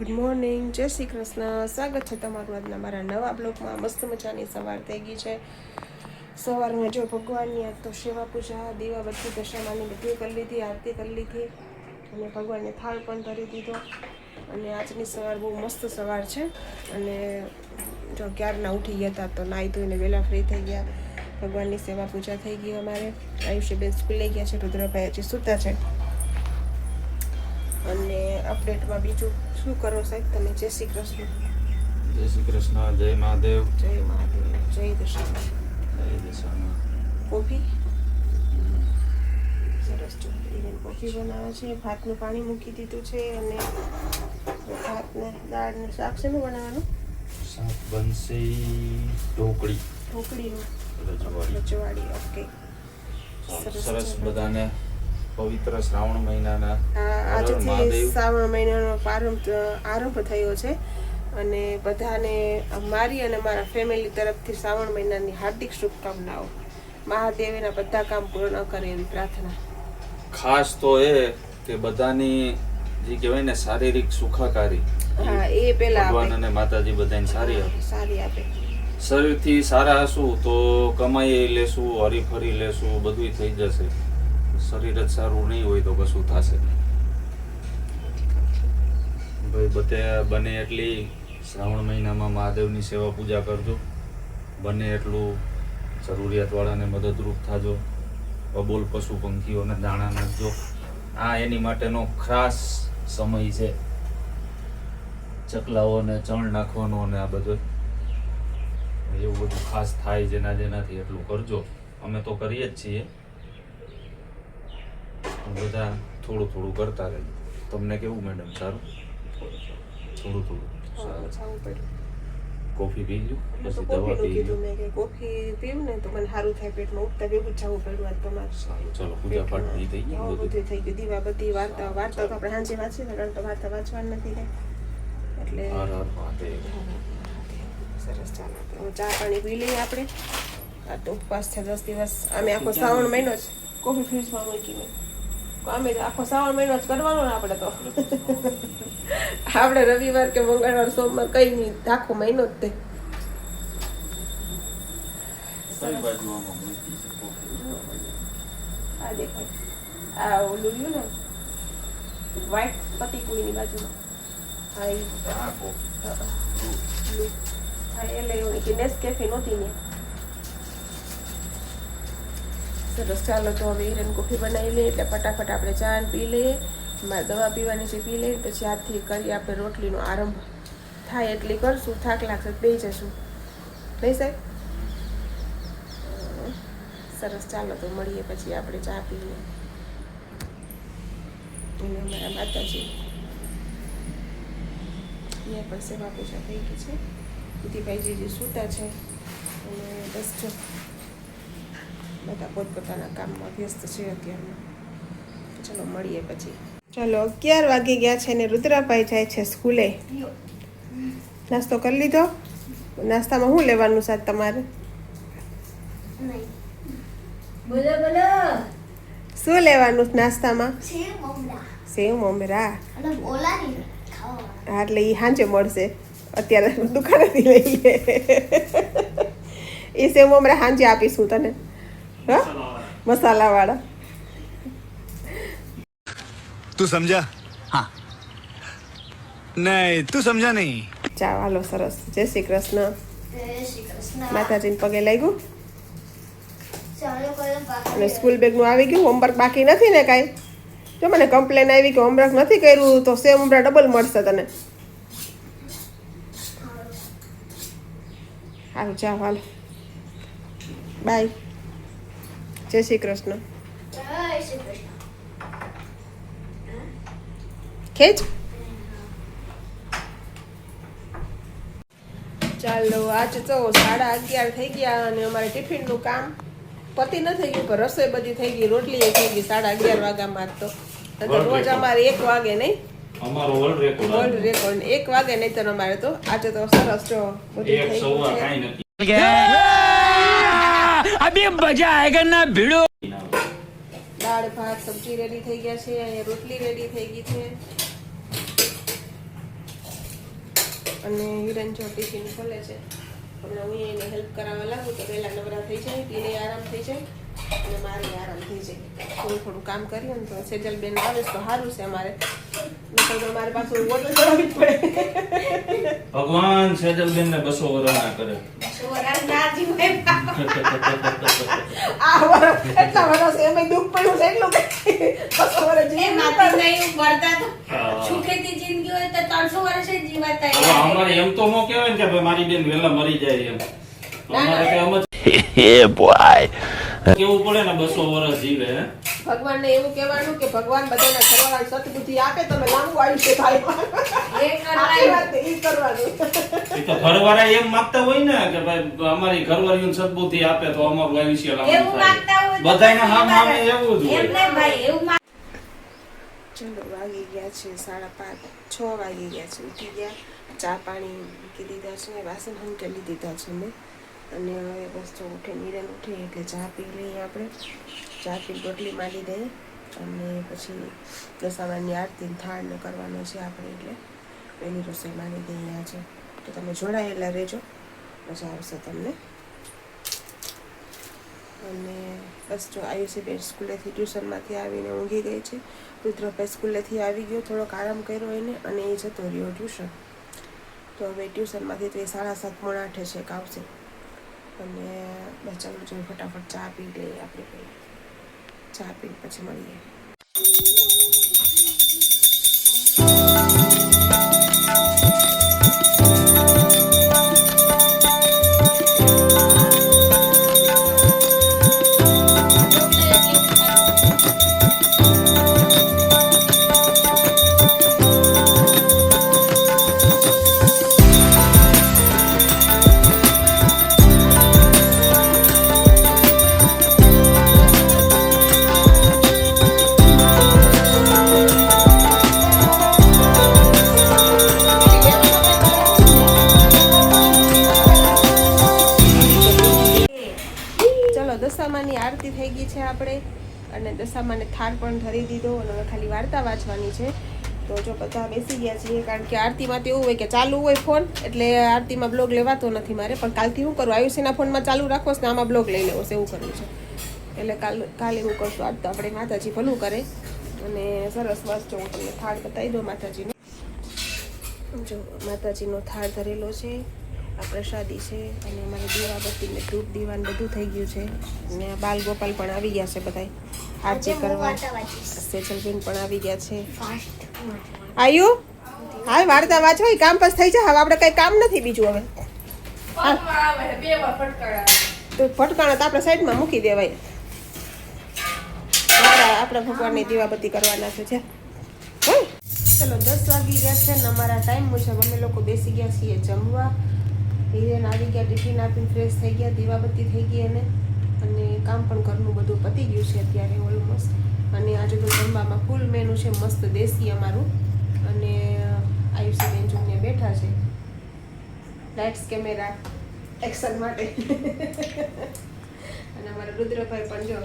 Good morning જય શ્રી કૃષ્ણ. સ્વાગત છે તમારું આજના મારા નવા બ્લોગમાં. મસ્ત મજાની સવાર થઈ ગઈ છે. સવારમાં જો ભગવાનની આજ તો સેવા પૂજા દીવા બધી દશામાની બધી કરી લીધી, આરતી કરી લીધી અને ભગવાનને થાળ પણ ધરી દીધો. અને આજની સવાર બહુ મસ્ત સવાર છે. અને જો ક્યારના ઉઠી ગયા હતા તો નાહી ધોઈને વહેલા ફ્રી થઈ ગયા. ભગવાનની સેવા પૂજા થઈ ગઈ અમારે. આયુષ્યબેન સ્કૂલે ગયા છે. રુદ્રભાઈ હજી સૂતા છે. અને અપડેટમાં બીજું? શું કરો સાહેબ તમે? જય શ્રી કૃષ્ણ. જય શ્રી કૃષ્ણ જય મહાદેવ. જય મહાદેવ જય દશામાં. જય દશામાં. કોફી? સરસ જો. ઇવન કોફી બનાવે છે ભાતનું પાણી મૂકી દીધું છે અને ભાતને દાળને શાક શેનું બનાવવાનું? શાક બનશે ઢોકળી. ઢોકળીનું. રજવાડી. ઓકે. સરસ બધાને પવિત્ર શ્રાવણ મહિનાના આજથી શ્રાવણ મહિનાનો પ્રારંભ આરંભ થયો છે અને બધાને મારી અને મારા ફેમિલી તરફથી શ્રાવણ મહિનાની હાર્દિક શુભકામનાઓ. મહાદેવના બધા કામ પૂર્ણ કરે એવી પ્રાર્થના. ખાસ તો એ કે બધાની જે કહેવાય ને શારીરિક સુખાકારી. હા એ પેલા ભગવાન અને માતાજી બધાને સારી આપે. સારી આપે. શરીરથી સારા હશું તો કમાઈ લેશું હરીફરી લેશું બધું થઈ જશે. શરીર જ સારું નહીં હોય તો કશું થશે ભાઈ બધે બને એટલી શ્રાવણ મહિનામાં મહાદેવની સેવા પૂજા કરજો. બને એટલું જરૂરિયાતવાળાને મદદરૂપ થાજો. અબોલ પશુ પંખીઓને દાણા નાખજો. આ એની માટેનો ખાસ સમય છે. ચકલાઓને ચણ નાખવાનો અને આ બધો. એવું બધું ખાસ થાય જેના જેનાથી એટલું કરજો. અમે તો કરીએ જ છીએ. બધા થોડું થોડું કરતા રહે. તમને કેવું મેડમ? સારું? થોડું થોડું. સારું. કોફી પી લ્યો? પછી દવા પી લ્યો? મેં કે કોફી પીવું ને તો મને સારું થાય પેટમાં ઉઠતા ભેગું જવું પડ્યું આજ તમારે. સારું ચલો પૂજા પાઠ થઈ ગઈ બધું? થઈ ગયું દીવા બધી વાર્તા વાર્તા તો આપણે સાંજે વાંચીએ ને કારણ તો વાર્તા વાંચવાની નથી કઈ. એટલે સરસ ચાલો. ચા પાણી પી લઈએ આપણે. આ તો ઉપવાસ છે દસ દિવસ. અમે આખો શ્રાવણ મહિનો જ કોફી ફ્રીજમાં મૂકી મેં અમે તો આખો શ્રાવણ મહિનો જ કરવાનો ને આપણે તો. આપણે રવિવાર કે મંગળવાર સોમવાર કઈ નહીં આખો મહિનો જ તે. કોફી? આ ઓલું રહ્યું ને વ્હાઈટ પતિકુઈની બાજુમાં. હા કોફી એ લેવાની કે નેસકેફે નહોતી ને. સરસ ચાલો તો હવે હિરન કોફી બનાવી લઈએ એટલે ફટાફટ આપણે ચા પી લઈએ મારે દવા પીવાની છે, પી લઈએ, પછી હાથથી કરી આપણે રોટલીનો આરંભ. થાય એટલી કરશું, થાક લાગશે બેસી જશું. નહીં સાહેબ. સરસ, ચાલો તો મળીએ પછી આપણે ચા પીએ અને અમારા માતાજી. અહીંયા પણ સેવા પૂજા થઈ ગઈ છે. દીદીભાઈજી જે સૂતા છે, અને બસ જો બધા પોતપોતાના કામમાં વ્યસ્ત છે અત્યારમાં ચલો મળીએ પછી. ચલો અગિયાર વાગી ગયા છે ને રુદ્રાભાઈ જાય છે સ્કૂલે. નાસ્તો કરી લીધો? નાસ્તામાં શું લેવાનું સાહેબ તમારે? બોલો બોલો. શું લેવાનું નાસ્તામાં? સેવ મમરા હા એટલે એ સાંજે મળશે. અત્યારે દુકાનેથી લઈ લે એ સેવ મમરા સાંજે આપીશું તને. મસાલા વાળા તું સમજા હા નહીં તું સમજા નહીં ચાલો સરસ જય શ્રી કૃષ્ણ માતાજીને પગે લાગ્યું અને સ્કૂલ બેગનું આવી ગયું હોમવર્ક બાકી નથી ને કાંઈ? જો મને કમ્પ્લેન આવી કે હોમવર્ક નથી કર્યું તો સેમ હમણાં ડબલ મળશે તને. સારું જાઓ હાલ. બાય. જય શ્રી કૃષ્ણ. ખેંચ. ચાલો આજ તો સાડા અગિયાર થઈ ગયા અને અમારે ટિફિનનું કામ પતિ ન થઈ ગયું પણ રસોઈ બધી થઈ ગઈ રોટલી એ થઈ ગઈ સાડા અગિયાર વાગ્યામાં જ તો. રોજ અમારે એક વાગે નહીં. અમારો વર્લ્ડ રેકોર્ડ વર્લ્ડ રેકોર્ડ એક વાગે નહીં તો અમારે તો. આજે તો સરસ જો બધું થઈ ગયું છે. કાંઈ નથી. अभी मजा आएगा ना भिड़ो દાળ ભાત સબ્જી રેડી થઈ ગયા છે અહીંયા રોટલી રેડી થઈ ગઈ છે અને હિરન જો ટિફિન ખોલે છે હમણાં હું એને હેલ્પ કરાવવા લાગુ તો પહેલાં નવરા થઈ જાય એને આરામ થઈ જાય અને મારે આરામ થઈ જાય થોડું થોડું કામ કરીએ ને તો સેજલબેન આવે તો સારું છે અમારે. નહીંતર તો મારે પાછું વોટર ચડાવવી જ પડે. ભગવાન સેજલબેન ને બસો વર્ષ ના કરે. બસો તો. ન કહેવાય ને કે ભાઈ મારી બેન વેલા મરી જાય એમ. અમારે કેવું પડે ને બસો વર્ષ જીવે ભગવાનને એવું કહેવાનું કે ભગવાન બધાને ઘરવાળા સતબુદ્ધિ આપે તમે લાંબુ આયુષ્ય થાય. એ કરવાનું વાત એ કરવાનું. એ તો ઘરવાળા એમ માંગતા હોય ને કે ભાઈ અમારી ઘરવાળીઓને સદબુદ્ધિ આપે તો અમારું આયુષ્ય લાંબુ એવું માંગતા હોય થાય તો બધાયના હામ હામે એવું જ એમ હોય. નહીં ભાઈ એવું માંગ- ચલો વાગી ગયા છે સાડા પાંચ. છ વાગી ગયા છે. ઉઠી ગયા ચા પાણી મૂકી દીધા છે વાસણ હંકેલી દીધા છે મેં અને હવે બસ જો ઉઠે નિરન ઉઠે એટલે ચા પી લઈએ આપણે. ચા પી રોટલી માંડી દઈએ અને પછી દશામાની આરતી થાળનો કરવાનો છે આપણે એટલે એની રસોઈ માંડી દઈએ આજે તો તમે જોડાયેલા રહેજો. મજા આવશે તમને. અને બસ જો આયુષીબેન સ્કૂલેથી ટ્યુશનમાંથી આવીને ઊંઘી ગઈ છે. રુદ્રભાઈ સ્કૂલેથી આવી ગયો, થોડોક આરામ કર્યો એને અને એ જતો રહ્યો ટ્યુશન. તો હવે ટ્યુશનમાંથી તો એ સાડા સાત પોણા આઠે છે આવશે અને બસ ચાલો જોઈએ ફટાફટ ચા પી લઈએ આપણે પહેલાં ચા પી પછી મળીએ. અને થાળ પણ ધરી દીધો અને હવે ખાલી વાર્તા વાંચવાની છે. તો જો બધા બેસી ગયા છીએ, કારણ કે આરતીમાં તો એવું હોય કે ચાલુ હોય ફોન, એટલે આરતીમાં બ્લોગ લેવાતો નથી મારે. પણ કાલથી શું કરું? આયુષીના ફોનમાં ચાલુ રાખો ને આમાં બ્લોગ લઈ લેવો છે, એવું કરવું છે. એટલે કાલ, કાલે હું કરશું. આજ તો આપણે માતાજી ભલું કરે. અને સરસ વાંચજો હું તમને થાળ બતાવી દો માતાજીનો. જો માતાજીનો થાળ ધરેલો છે. આ પ્રસાદી છે અને અમારે દીવાબત્તી ને ધૂપ દીવાન બધું થઈ ગયું છે. અને આ બાલ ગોપાલ પણ આવી ગયા છે બધા આરતી આજે કરવા. સેજલબેન પણ આવી ગયા છે. આયુ? હાલ વાર્તા વાંચો એ કામ પાસ થઈ જાય હવે આપણે કઈ કામ નથી બીજું હવે. તો ફટકાણા તો આપણે સાઈડમાં મૂકી દેવાય. આપણે ભગવાનની દીવાબત્તી કરવાના છે. ચાલો ચલો દસ વાગી ગયા છે ને અમારા ટાઈમ મુજબ અમે લોકો બેસી ગયા છીએ જમવા. હિરેન આવી ગયા ટિફિન આપીને ફ્રેશ થઈ ગયા, દીવાબત્તી થઈ ગઈ એને. અને કામ પણ ઘરનું બધું પતી ગયું છે અત્યારે ઓલમોસ્ટ અને આજે તો જમવામાં ફૂલ મેનુ છે, મસ્ત દેશી અમારું. અને આયુષીબેન જોઈને બેઠા છે. લાઇટ્સ કેમેરા એક્શન માટે. અને અમારા રુદ્રભાઈ પણ જો,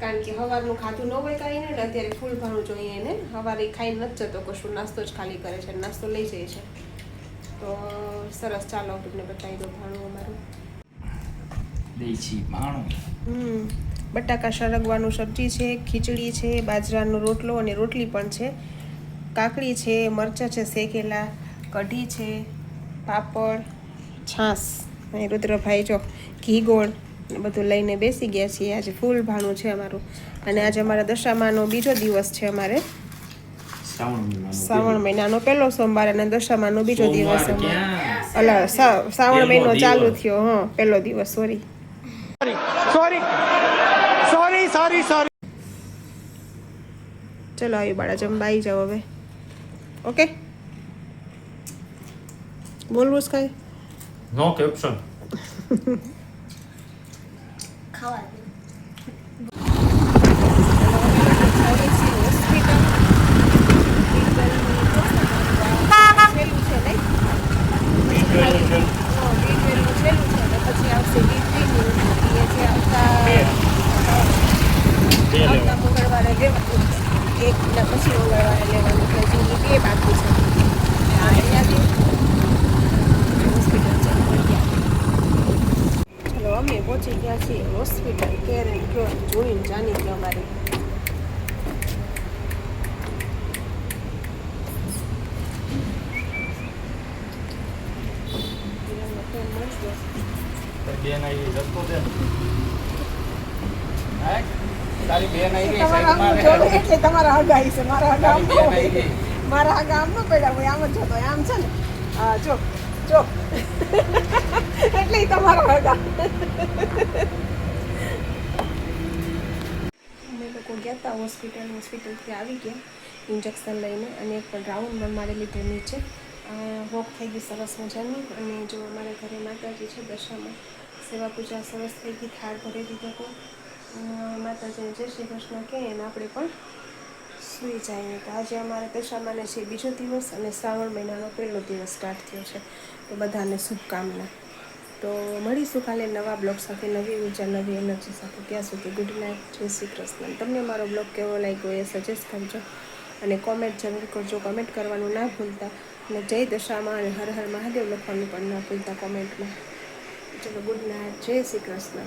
કારણ કે સવારનું ખાધું ન હોય કાંઈ નહીં અત્યારે ફૂલ ભાણું જોઈએ એને. સવારે ખાઈ નથી જતો, કશું નાસ્તો જ ખાલી કરે છે, નાસ્તો લઈ જાય છે. તો સરસ. ચાલો તમને બતાવી દો ભાણું અમારું. દેશી ભાણું. હમ બટાકા સરગવાનું સબ્જી છે ખીચડી છે બાજરાનો રોટલો અને રોટલી પણ છે. કાકડી છે મરચાં છે શેકેલા કઢી છે પાપડ છાશ. અહીં રુદ્રભાઈ જો ઘી ગોળ બધું લઈને બેસી ગયા છીએ. આજે ફૂલ ભાણું છે અમારું. અને આજે અમારા દશામાનો બીજો દિવસ છે અમારે. શ્રાવણ મહિનાનો પહેલો. સોમવાર અને દશામાનો બીજો દિવસ અમારે? અલા શ્રાવણ મહિનો ચાલુ થયો હ પહેલો દિવસ sorry sorry sorry sorry sorry ચલો આવ્યું બાળા જમવાઈ જાઓ હવે. ઓકે બોલવું કઈ? નો કેપ્શન ખાવા હોસ્પિટલ કેર એન્ડ ક્યોર જોઈને જાણી હતી અમારી. બેન આવી દે તારી બેન આવી ગઈ. એટલે તમારા હગા આવી છે મારા હગા આમ. મારા હગા આમ ન પડ્યા હોય આમ જ જતો આમ છે ને હા જો જો એટલે તમારા હગા લોકો ગયા હતા હોસ્પિટલ, હોસ્પિટલથી આવી ગયા, ઇન્જેક્શન લઈને અને એક પણ રાઉન્ડ મારે લીધો નીચે. વોક થઈ ગઈ સરસ મજાની અને જો અમારા ઘરે માતાજી છે દશામાં, સેવા પૂજા સરસ થઈ ગઈ, થાળ ભરી દીધો હતો માતાજીને જય શ્રી કૃષ્ણ કહે એને આપણે પણ સૂઈ જાય તો આજે અમારે દશામાને છે બીજો દિવસ અને શ્રાવણ મહિનાનો પહેલો દિવસ સ્ટાર્ટ થયો છે. તો બધાને શુભકામના. તો મળીશું કાલે નવા બ્લોગ સાથે, નવી ઊર્જા નવી એનર્જી સાથે. ત્યાં સુધી ગુડ નાઇટ, જય શ્રી કૃષ્ણ. તમને મારો બ્લોગ કેવો લાગ્યો એ સજેસ્ટ કરજો અને કોમેન્ટ જરૂર કરજો. કોમેન્ટ કરવાનું ના ભૂલતા અને જય દશામાં અને હર હર મહાદેવ લખવાનું પણ ના ભૂલતા કોમેન્ટમાં ચલો, ગુડ નાઇટ, જય શ્રી કૃષ્ણ.